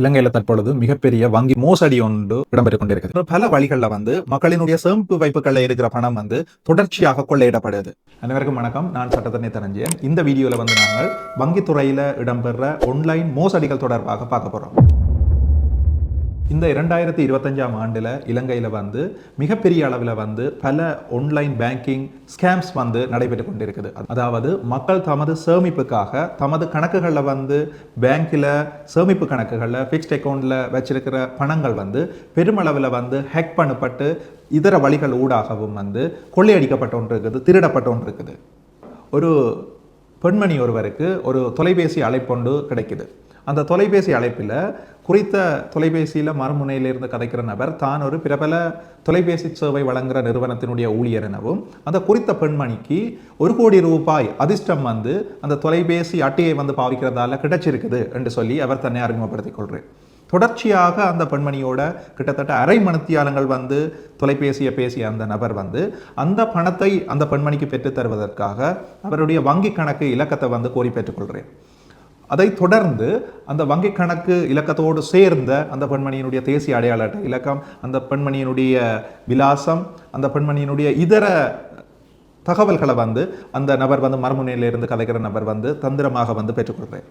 இலங்கையில தற்பொழுது மிகப்பெரிய வங்கி மோசடி ஒன்று இடம்பெற்றுக் கொண்டிருக்கிறது பல வழிகள்ல வந்து மக்களினுடைய சேமிப்பு வைப்புகளில் இருக்கிற பணம் வந்து தொடர்ச்சியாக கொள்ளையிடப்படுது. அனைவருக்கும் வணக்கம். நான் சட்டத்தனை தரஞ்சேன் இந்த வீடியோல வந்து நாங்கள் வங்கித்துறையில இடம்பெற ஆன்லைன் மோசடிகள் தொடர்பாக பார்க்க போறோம். இந்த இரண்டாயிரத்தி இருபத்தஞ்சாம் ஆண்டில் இலங்கையில் வந்து மிகப்பெரிய அளவில் வந்து பல ஆன்லைன் பேங்கிங் ஸ்கேம்ஸ் வந்து நடைபெற்று கொண்டிருக்குது. அதாவது மக்கள் தமது சேமிப்புக்காக தமது கணக்குகளில் வந்து பேங்க்கில் சேமிப்பு கணக்குகளில் ஃபிக்ஸ்ட் அக்கௌண்ட்டில் வச்சிருக்கிற பணங்கள் வந்து பெருமளவில் வந்து ஹேக் பண்ணப்பட்டு இதர வழிகள் ஊடாகவும் வந்து கொள்ளையடிக்கப்பட்ட ஒன்று இருக்குது திருடப்பட்ட ஒன்று இருக்குது ஒரு பெண்மணி ஒருவருக்கு ஒரு தொலைபேசி அழைப்பொண்டு கிடைக்குது. அந்த தொலைபேசி அழைப்பில் குறித்த தொலைபேசியில் மறுமுனையிலிருந்து கதைக்கிற நபர் தான் ஒரு பிரபல தொலைபேசி சேவை வழங்குகிற நிறுவனத்தினுடைய ஊழியர் எனவும் அந்த குறித்த பெண்மணிக்கு ஒரு கோடி ரூபாய் அதிர்ஷ்டம் வந்து அந்த தொலைபேசி அட்டையை வந்து பாவிக்கிறதால கிடைச்சிருக்குது என்று சொல்லி அவர் தன்னை அறிமுகப்படுத்திக் கொள்கிறேன் தொடர்ச்சியாக அந்த பெண்மணியோட கிட்டத்தட்ட அரை மணித்தியாலங்கள் வந்து தொலைபேசியை பேசிய அந்த நபர் வந்து அந்த பணத்தை அந்த பெண்மணிக்கு பெற்றுத் தருவதற்காக அவருடைய வங்கி கணக்கு இலக்கத்தை வந்து கோரி பெற்றுக்கொள்கிறேன் அதை தொடர்ந்து அந்த வங்கி கணக்கு இலக்கத்தோடு சேர்ந்த அந்த பெண்மணியினுடைய தேசிய அடையாள அட்டை இலக்கம் அந்த பெண்மணியினுடைய விலாசம் அந்த பெண்மணியினுடைய இதர தகவல்களை வந்து அந்த நபர் வந்து மறுமுனையிலிருந்து கதைக்கிற நபர் வந்து தந்திரமாக வந்து பெற்றுக்கொள்கிறேன்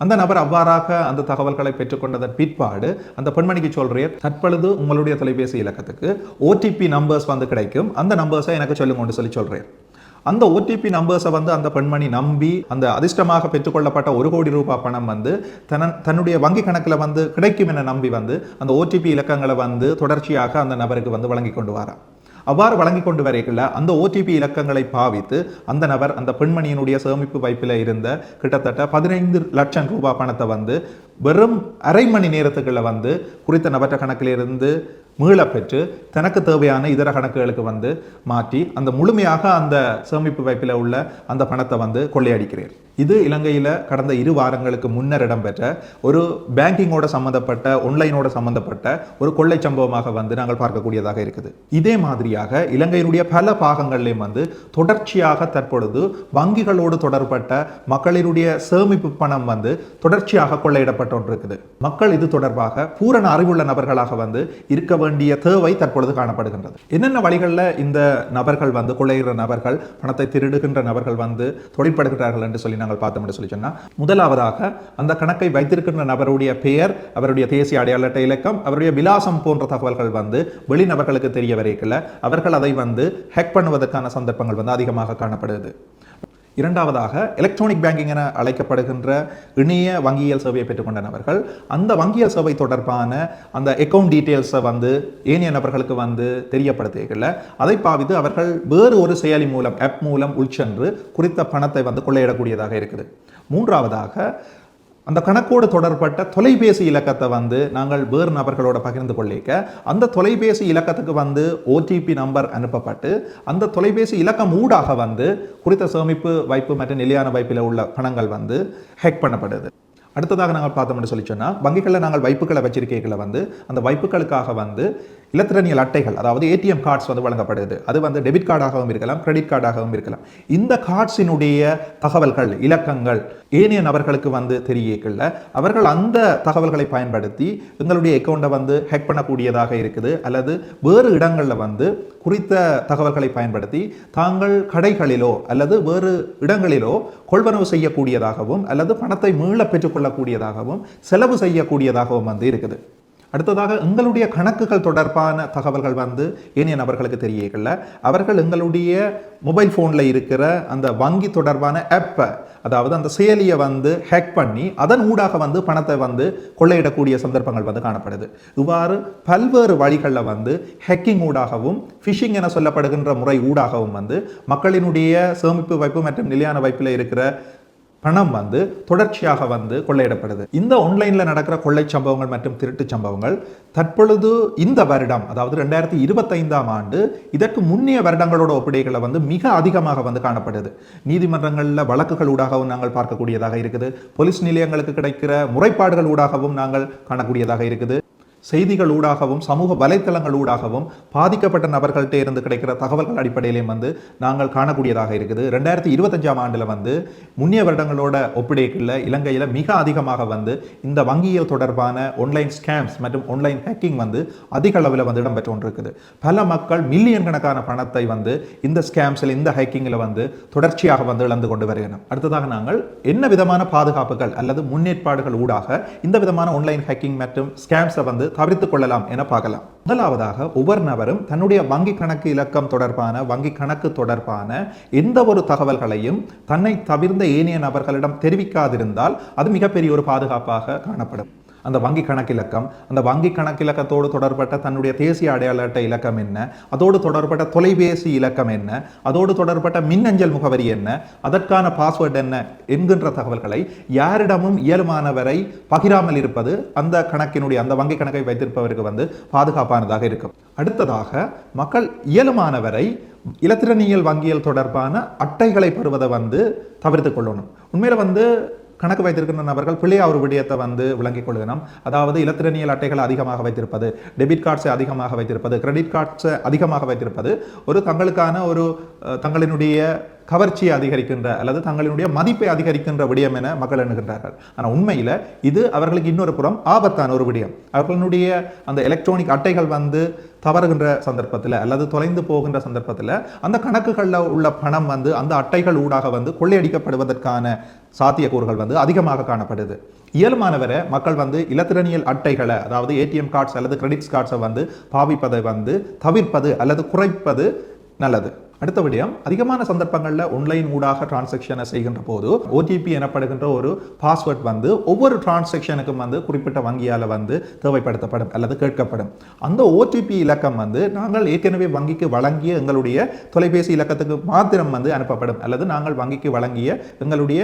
அந்த நபர் அவ்வாறாக அந்த தகவல்களை பெற்றுக்கொண்டதன் பிற்பாடு அந்த பெண்மணிக்கு சொல்கிறேன் தற்பொழுது உங்களுடைய தொலைபேசி இலக்கத்துக்கு ஓடிபி நம்பர்ஸ் வந்து கிடைக்கும். அந்த நம்பர்ஸை எனக்கு சொல்லுங்கன்னு சொல்லி சொல்கிறேன் அந்த ஓடிபி நம்பர்ஸை வந்து அந்த பெண்மணி நம்பி அந்த அதிர்ஷ்டமாக பெற்றுக்கொள்ளப்பட்ட ஒரு கோடி ரூபாய் பணம் வந்து தன தன்னுடைய வங்கி கணக்கில் வந்து கிடைக்கும் என நம்பி வந்து அந்த ஓடிபி இலக்கங்களை வந்து தொடர்ச்சியாக அந்த நபருக்கு வந்து வழங்கி கொண்டு வரான் அவ்வாறு வழங்கி கொண்டு வரைக்குள்ள அந்த ஓடிபி இலக்கங்களை பாவித்து அந்த நபர் அந்த பெண்மணியினுடைய சேமிப்பு வைப்பில் இருந்த கிட்டத்தட்ட பதினைந்து லட்சம் ரூபாய் பணத்தை வந்து வெறும் அரை மணி நேரத்துக்குள்ள வந்து குறித்த நபற்ற கணக்கிலிருந்து மீளப்பெற்று தனக்கு தேவையான இதர கணக்குகளுக்கு வந்து மாற்றி அந்த முழுமையாக அந்த சேமிப்பு வைப்பில் உள்ள அந்த பணத்தை வந்து கொள்ளையடிக்கிறேன் இது இலங்கையில் கடந்த இரு வாரங்களுக்கு முன்னர் இடம்பெற்ற ஒரு பேங்கிங்கோட சம்மந்தப்பட்ட ஒன்லைனோட சம்மந்தப்பட்ட ஒரு கொள்ளை சம்பவமாக வந்து நாங்கள் பார்க்கக்கூடியதாக இருக்குது. இதே மாதிரியாக இலங்கையினுடைய பல பாகங்கள்லேயும் வந்து தொடர்ச்சியாக தற்பொழுது வங்கிகளோடு தொடர்பட்ட மக்களினுடைய சேமிப்பு பணம் வந்து தொடர்ச்சியாக கொள்ளையிடப்பட்ட இருக்குது மக்கள் இது தொடர்பாக பூரண அறிவுள்ள நபர்களாக வந்து இருக்க வேண்டிய தேவை தற்பொழுது காணப்படுகின்றது. என்னென்ன வழிகளில் இந்த நபர்கள் வந்து கொள்ளையிற நபர்கள் பணத்தை திருடுகின்ற நபர்கள் வந்து தொழிற்படுகிறார்கள் என்று சொல்லி நாங்கள் பார்த்தோம் என்று சொல்லி சொன்னால் முதலாவதாக அந்த கணக்கை வைத்திருக்கின்ற நபருடைய பெயர் அவருடைய தேசிய அடையாள அட்டை இலக்கம் அவருடைய விலாசம் போன்ற தகவல்கள் வந்து வெளிநபர்களுக்கு தெரிய வரைக்கல அவர்கள் அதை வந்து ஹேக் பண்ணுவதற்கான சந்தர்ப்பங்கள் வந்து அதிகமாக காணப்படுது. இரண்டாவதாக எலக்ட்ரானிக் பேங்கிங் என அழைக்கப்படுகின்ற இணைய வங்கியியல் சேவையை பெற்றுக்கொண்ட நபர்கள் அந்த வங்கியல் சேவை தொடர்பான அந்த அக்கவுண்ட் டீட்டெயில்ஸை வந்து ஏனைய நபர்களுக்கு வந்து தெரியப்படுத்தியதில் அதை பாவித்து அவர்கள் வேறு ஒரு செயலி மூலம் ஆப் மூலம் உள்சென்று குறித்த பணத்தை வந்து கொள்ளையிடக்கூடியதாக இருக்குது. மூன்றாவதாக அந்த கணக்கோடு தொடர்பட்ட தொலைபேசி இலக்கத்தை வந்து நாங்கள் வேறு நபர்களோட பகிர்ந்து கொள்ளிக்க அந்த தொலைபேசி இலக்கத்துக்கு வந்து ஓடிபி நம்பர் அனுப்பப்பட்டு அந்த தொலைபேசி இலக்கம் ஊடாக வந்து குறித்த சேமிப்பு வைப்பு மற்றும் நிலையான வைப்பில் உள்ள பணங்கள் வந்து ஹேக் பண்ணப்படுது. அடுத்ததாக நாங்கள் பார்த்தோம்னு சொல்லி சொன்னால் வங்கிகளில் நாங்கள் வைப்புகளை வச்சிருக்கைகளை வந்து அந்த வைப்புகளுக்காக வந்து இலத்திரனியல் அட்டைகள் அதாவது ஏடிஎம் கார்ட்ஸ் வந்து வழங்கப்படுது. அது வந்து டெபிட் கார்டாகவும் இருக்கலாம் கிரெடிட் கார்டாகவும் இருக்கலாம். இந்த கார்ட்ஸினுடைய தகவல்கள் இலக்கங்கள் ஏனைய நபர்களுக்கு வந்து தெரியக்கல. அவர்கள் அந்த தகவல்களை பயன்படுத்தி எங்களுடைய அக்கௌண்ட்டை வந்து ஹேக் பண்ணக்கூடியதாக இருக்குது. அல்லது வேறு இடங்களில் வந்து குறித்த தகவல்களை பயன்படுத்தி தாங்கள் கடைகளிலோ அல்லது வேறு இடங்களிலோ கொள்வனவு செய்யக்கூடியதாகவும் அல்லது பணத்தை மீள பெற்றுக்கொள்ளக்கூடியதாகவும் செலவு செய்யக்கூடியதாகவும் வந்து இருக்குது. அடுத்ததாக எங்களுடைய கணக்குகள் தொடர்பான தகவல்கள் வந்து ஏனைய நபர்களுக்கு தெரியல அவர்கள் எங்களுடைய மொபைல் ஃபோனில் இருக்கிற அந்த வங்கி தொடர்பான ஆப்பை அதாவது அந்த செயலியை வந்து ஹேக் பண்ணி அதன் ஊடாக வந்து பணத்தை வந்து கொள்ளையிடக்கூடிய சந்தர்ப்பங்கள் வந்து காணப்படுது. இவ்வாறு பல்வேறு வழிகளில் வந்து ஹேக்கிங் ஊடாகவும் ஃபிஷிங் என சொல்லப்படுகின்ற முறை ஊடாகவும் வந்து மக்களினுடைய சேமிப்பு வைப்பு மற்றும் நிலையான வைப்பில் இருக்கிற பணம் வந்து தொடர்ச்சியாக வந்து கொள்ளையிடப்படுது. இந்த ஆன்லைனில் நடக்கிற கொள்ளை சம்பவங்கள் மற்றும் திருட்டு சம்பவங்கள் தற்பொழுது இந்த வருடம் அதாவது ரெண்டாயிரத்தி இருபத்தைந்தாம் ஆண்டு இதற்கு முன்னைய வருடங்களோட ஒப்படைகளை வந்து மிக அதிகமாக வந்து காணப்படுது. நீதிமன்றங்களில் வழக்குகள் ஊடாகவும் நாங்கள் பார்க்கக்கூடியதாக இருக்குது. போலீஸ் நிலையங்களுக்கு கிடைக்கிற முறைப்பாடுகள் ஊடாகவும் நாங்கள் காணக்கூடியதாக இருக்குது. செய்திகள் ஊடாகவும் சமூக வலைத்தளங்கள் ஊடாகவும் பாதிக்கப்பட்ட நபர்கள்ட்ட இருந்து கிடைக்கிற தகவல்கள் அடிப்படையிலையும் வந்து நாங்கள் காணக்கூடியதாக இருக்குது. ரெண்டாயிரத்தி இருபத்தஞ்சாம் ஆண்டில் வந்து முன்னிய வருடங்களோட ஒப்பிடையில் இலங்கையில் மிக அதிகமாக வந்து இந்த வங்கியியல் தொடர்பான ஒன்லைன் ஸ்கேம்ஸ் மற்றும் ஒன்லைன் ஹேக்கிங் வந்து அதிக அளவில் வந்து இடம்பெற்று கொண்டிருக்குது. பல மக்கள் மில்லியன் கணக்கான பணத்தை வந்து இந்த ஸ்கேம்ஸில் இந்த ஹேக்கிங்கில் வந்து தொடர்ச்சியாக வந்து இழந்து கொண்டு வருகிறோம் அடுத்ததாக நாங்கள் என்ன விதமான பாதுகாப்புகள் அல்லது முன்னேற்பாடுகள் ஊடாக இந்த விதமான ஒன்லைன் ஹேக்கிங் மற்றும் ஸ்கேம்ஸை வந்து தவிர்த்து கொள்ளலாம் என பார்க்கலாம். முதலாவதாக ஒவ்வொரு நபரும் தன்னுடைய வங்கி கணக்கு இலக்கம் தொடர்பான வங்கி கணக்கு தொடர்பான எந்த ஒரு தகவல்களையும் தன்னை தவிர்ந்த ஏனைய நபர்களிடம் தெரிவிக்காதிருந்தால் அது மிகப்பெரிய ஒரு பாதுகாப்பாக காணப்படும். அந்த வங்கி கணக்கிலக்கம் அந்த வங்கி கணக்கிலக்கத்தோடு தொடர்பட்ட தன்னுடைய தேசிய அடையாள அட்டை இலக்கம் என்ன அதோடு தொடர்பட்ட தொலைபேசி இலக்கம் என்ன அதோடு தொடர்பட்ட மின்னஞ்சல் முகவரி என்ன அதற்கான பாஸ்வேர்டு என்ன என்கின்ற தகவல்களை யாரிடமும் இயலுமானவரை பகிராமல் இருப்பது அந்த கணக்கினுடைய அந்த வங்கி கணக்கை வைத்திருப்பவருக்கு வந்து பாதுகாப்பானதாக இருக்கும். அடுத்ததாக மக்கள் இயலுமானவரை இலத்திரனியல் வங்கியல் தொடர்பான அட்டைகளை பெறுவதை வந்து தவிர்த்து கொள்ளணும். உண்மையில் வந்து கணக்கு வைத்திருக்கின்ற நபர்கள் பிள்ளையா ஒரு விடயத்தை வந்து விளங்கிக் கொள்ளணும் அதாவது இலத்திரனியல் அட்டைகள் அதிகமாக வைத்திருப்பது டெபிட் கார்ட்ஸை அதிகமாக வைத்திருப்பது கிரெடிட் கார்ட்ஸை அதிகமாக வைத்திருப்பது ஒரு தங்களுக்கான ஒரு தங்களினுடைய கவர்ச்சியை அதிகரிக்கின்ற அல்லது தங்களினுடைய மதிப்பை அதிகரிக்கின்ற விடயம் என மக்கள் எண்ணுகின்றார்கள். ஆனால் உண்மையில் இது அவர்களுக்கு இன்னொரு புறம் ஆபத்தான ஒரு விடயம். அவர்களுடைய அந்த எலக்ட்ரானிக் அட்டைகள் வந்து தவறுகின்ற சந்தர்ப்பத்தில் அல்லது தொலைந்து போகின்ற சந்தர்ப்பத்தில் அந்த கணக்குகளில் உள்ள பணம் வந்து அந்த அட்டைகள் ஊடாக வந்து கொள்ளையடிக்கப்படுவதற்கான சாத்தியக்கூறுகள் வந்து அதிகமாக காணப்படுது. இயல்பானவரை மக்கள் வந்து இலத்திரனியல் அட்டைகளை அதாவது ஏடிஎம் கார்ட்ஸ் அல்லது கிரெடிட்ஸ் கார்ட்ஸை வந்து பாவிப்பதை வந்து தவிர்ப்பது அல்லது குறைப்பது நல்லது. அடுத்த விடயம் அதிகமான சந்தர்ப்பங்களில் ஒன்லைன் ஊடாக டிரான்சாக்ஷனை செய்கின்ற போது ஓடிபி எனப்படுகின்ற ஒரு பாஸ்வேர்ட் வந்து ஒவ்வொரு டிரான்சாக்ஷனுக்கும் வந்து குறிப்பிட்ட வங்கியால் வந்து தேவைப்படுத்தப்படும் அல்லது கேட்கப்படும். அந்த ஓடிபி இலக்கம் வந்து நாங்கள் ஏற்கனவே வங்கிக்கு வழங்கிய எங்களுடைய தொலைபேசி இலக்கத்துக்கு மாத்திரம் வந்து அனுப்பப்படும் அல்லது நாங்கள் வங்கிக்கு வழங்கிய எங்களுடைய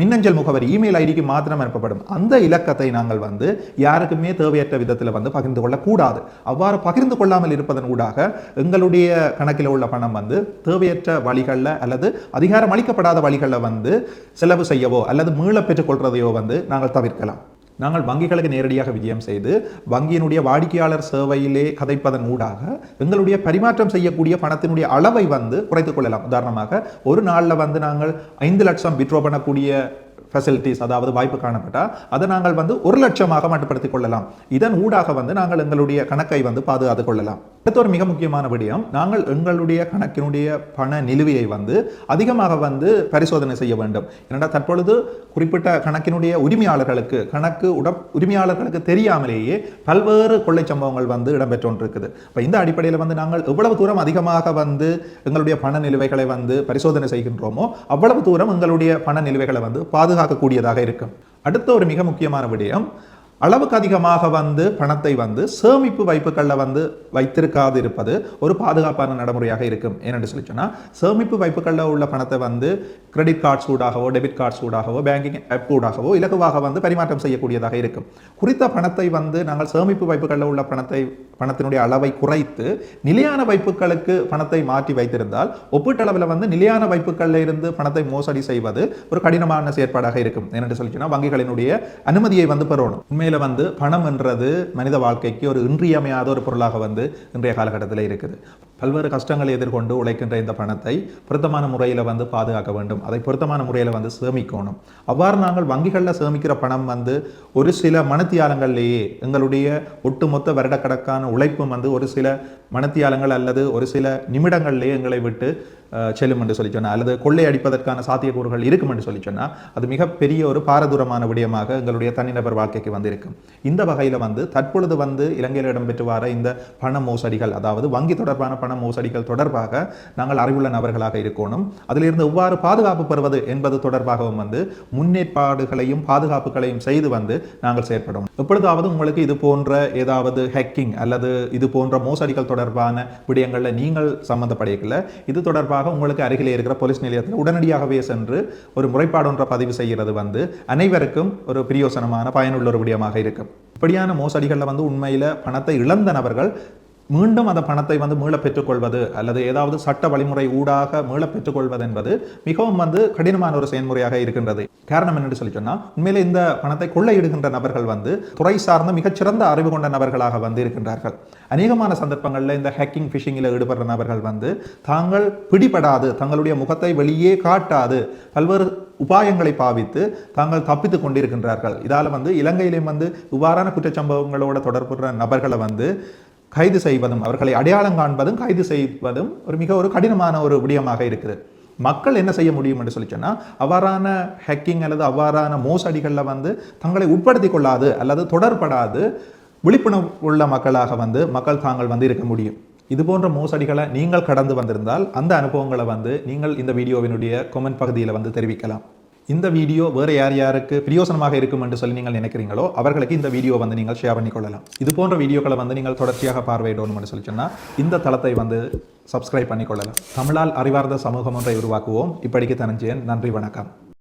மின்னஞ்சல் முகவரி இமெயில் ஐடிக்கு மாத்திரம் அனுப்பப்படும். அந்த இலக்கத்தை நாங்கள் வந்து யாருக்குமே தேவையற்ற விதத்தில் வந்து பகிர்ந்து கொள்ளக்கூடாது. அவ்வாறு பகிர்ந்து கொள்ளாமல் இருப்பதன் ஊடாக எங்களுடைய கணக்கில் உள்ள பணம் வந்து தேவையற்ற வழிகளில் அல்லது அதிகாரம் அளிக்கப்படாத வழிகளில் வந்து செலவு செய்யவோ அல்லது மீள பெற்றுக்கொள்றதையோ வந்து நாங்கள் தவிர்க்கலாம். நாங்கள் வங்கிகளுக்கு நேரடியாக விஜயம் செய்து வங்கியினுடைய வாடிக்கையாளர் சேவையிலே கதைப்பதன் ஊடாக எங்களுடைய பரிமாற்றம் செய்யக்கூடிய பணத்தினுடைய அளவை வந்து குறைத்துக் கொள்ளலாம். உதாரணமாக ஒரு நாளில் வந்து நாங்கள் ஐந்து லட்சம் விட்ரோ பண்ணக்கூடிய ஃபெசிலிட்டிஸ் அதாவது வாய்ப்பு காணப்பட்டால் அதை நாங்கள் வந்து ஒரு லட்சமாக மட்டுப்படுத்திக் கொள்ளலாம். இதன் ஊடாக வந்து நாங்கள் எங்களுடைய கணக்கை வந்து பாதுகாத்துக் கொள்ளலாம். அடுத்த ஒரு மிக முக்கியமான விடயம் நாங்கள் எங்களுடைய கணக்கினுடைய பண நிலுவையை வந்து அதிகமாக வந்து பரிசோதனை செய்ய வேண்டும். ஏனென்றா தற்பொழுது குறிப்பிட்ட கணக்கினுடைய உரிமையாளர்களுக்கு கணக்கு உட உரிமையாளர்களுக்கு தெரியாமலேயே பல்வேறு கொள்ளை சம்பவங்கள் வந்து இடம்பெற்று இப்போ இந்த அடிப்படையில் வந்து நாங்கள் எவ்வளவு தூரம் அதிகமாக வந்து எங்களுடைய பண நிலுவைகளை வந்து பரிசோதனை செய்கின்றோமோ அவ்வளவு தூரம் எங்களுடைய பண நிலுவைகளை வந்து பாதுகாக்கக்கூடியதாக இருக்கும். அடுத்த ஒரு மிக முக்கியமான விடயம் அளவுக்கு அதிகமாக வந்து பணத்தை வந்து சேமிப்பு வைப்புகளில் வந்து வைத்திருக்காது இருப்பது ஒரு பாதுகாப்பான நடைமுறையாக இருக்கும். ஏனென்று சொல்லி சொன்னால் சேமிப்பு வைப்புகளில் உள்ள பணத்தை வந்து கிரெடிட் கார்ட்ஸ் ஊடாகவோ டெபிட் கார்ட்ஸ் ஊடாகவோ பேங்கிங் ஆப் ஊடாகவோ இலகுவாக வந்து பரிமாற்றம் செய்யக்கூடியதாக இருக்கும். குறித்த பணத்தை வந்து நாங்கள் சேமிப்பு வைப்புகளில் உள்ள பணத்தை பணத்தினுடைய அளவை குறைத்து நிலையான வைப்புகளுக்கு பணத்தை மாற்றி வைத்திருந்தால் ஒப்பீட்டளவில் வந்து நிலையான வைப்புகளில் இருந்து பணத்தை மோசடி செய்வது ஒரு கடினமான செயற்பாடாக இருக்கும். ஏனென்று சொல்லி சொன்னால் வங்கிகளினுடைய அனுமதியை வந்து பெறணும். உண்மையில் வந்து பணம் என்றது மனித வாழ்க்கைக்கு ஒரு இன்றியமையாத ஒரு பொருளாக வந்து இன்றைய காலகட்டத்தில் இருக்குது. பல்வேறு கஷ்டங்களை எதிர்கொண்டு உழைக்கின்ற இந்த பணத்தை பொருத்தமான முறையில் வந்து பாதுகாக்க வேண்டும். அதை பொருத்தமான முறையில் வந்து சேமிக்கணும். அவ்வாறு நாங்கள் வங்கிகளில் சேமிக்கிற பணம் வந்து ஒரு சில மனத்தியாலங்கள்லேயே எங்களுடைய ஒட்டுமொத்த வருடக்கணக்கான உழைப்பும் வந்து ஒரு சில மனத்தியாலங்கள் அல்லது ஒரு சில நிமிடங்கள்லேயே எங்களை விட்டு செல்லும் என்று சொல்லி சொன்னால் அல்லது கொள்ளை அடிப்பதற்கான சாத்தியக்கூறுகள் இருக்கும் என்று சொல்லி சொன்னால் அது மிகப்பெரிய ஒரு பாரதூரமான விடயமாக எங்களுடைய தனிநபர் வாழ்க்கைக்கு வந்து இருக்கும் இந்த வகையில் வந்து தற்பொழுது வந்து இலங்கையில் இடம்பெற்று வர இந்த பண மோசடிகள் அதாவது வங்கி தொடர்பான பண மோசடிகள் தொடர்பாக நாங்கள் அறிவுள்ள நபர்களாக இருக்கணும். அதிலிருந்து எவ்வாறு பாதுகாப்பு பெறுவது என்பது தொடர்பாகவும் வந்து முன்னேற்பாடுகளையும் பாதுகாப்புகளையும் செய்து வந்து நாங்கள் செயற்படும் எப்பொழுதாவது உங்களுக்கு இது போன்ற ஏதாவது ஹேக்கிங் அல்லது இது போன்ற மோசடிகள் தொடர்பான விடயங்களில் நீங்கள் சம்பந்தப்படையல இது தொடர்பாக உங்களுக்கு அருகிலே இருக்கிற போலீஸ் நிலையத்தில் உடனடியாகவே சென்று ஒரு முறைப்பாடு ஒன்றை பதிவு செய்கிறது வந்து அனைவருக்கும் ஒரு பிரியோசனமான பயனுள்ள ஒரு விடயமாக இருக்கும். இப்படியான மோசடிகளில் வந்து உண்மையில் பணத்தை இழந்த நபர்கள் மீண்டும் அந்த பணத்தை வந்து மீள பெற்றுக்கொள்வது அல்லது ஏதாவது சட்ட வழிமுறை ஊடாக மீள பெற்றுக்கொள்வது என்பது மிகவும் வந்து கடினமான ஒரு செயல்முறையாக இருக்கின்றது. காரணம் என்னென்னு சொல்லி சொன்னால் உண்மையிலே இந்த பணத்தை கொள்ளையிடுகின்ற நபர்கள் வந்து துறை சார்ந்த மிகச்சிறந்த அறிவு கொண்ட நபர்களாக வந்து இருக்கின்றார்கள். அநேகமான சந்தர்ப்பங்களில் இந்த ஹேக்கிங் ஃபிஷிங்கில் ஈடுபடுற நபர்கள் வந்து தாங்கள் பிடிபடாது தங்களுடைய முகத்தை வெளியே காட்டாது பல்வேறு உபாயங்களை பாவித்து தாங்கள் தப்பித்துக் கொண்டிருக்கின்றார்கள். இதால் வந்து இலங்கையிலும் வந்து இவ்வாறான குற்றச்சம்பவங்களோட தொடர்புற நபர்களை வந்து கைது செய்வதும் அவர்களை அடையாளம் காண்பதும் கைது செய்வதும் ஒரு மிக ஒரு கடினமான ஒரு விடயமாக இருக்குது. மக்கள் என்ன செய்ய முடியும் என்று சொல்லி சொன்னால் அவ்வாறான ஹேக்கிங் அல்லது அவ்வாறான மோசடிகளில் வந்து தங்களை உட்படுத்தி கொள்ளாது அல்லது தொடர்படாது விழிப்புணர்வு உள்ள மக்களாக வந்து மக்கள் தாங்கள் வந்து இருக்க முடியும். இது போன்ற மோசடிகளை நீங்கள் கடந்து வந்திருந்தால் அந்த அனுபவங்களை வந்து நீங்கள் இந்த வீடியோவினுடைய கொமெண்ட் பகுதியில் வந்து தெரிவிக்கலாம். இந்த வீடியோ வேறு யார் யாருக்கு பிரியோசனமாக இருக்கும் என்று சொல்லி நீங்கள் நினைக்கிறீங்களோ அவர்களுக்கு இந்த வீடியோ வந்து நீங்கள் ஷேர் பண்ணிக்கொள்ளலாம் இது போன்ற வீடியோக்களை வந்து நீங்கள் தொடர்ச்சியாக பார்வையிடணும் சொல்லி சொன்னால் இந்த தளத்தை வந்து சப்ஸ்கிரைப் பண்ணிக்கொள்ளலாம் தமிழால் அறிவார்ந்த சமூகம் ஒன்றை உருவாக்குவோம். இப்படிக்கு தனஞ்சேன் நன்றி வணக்கம்.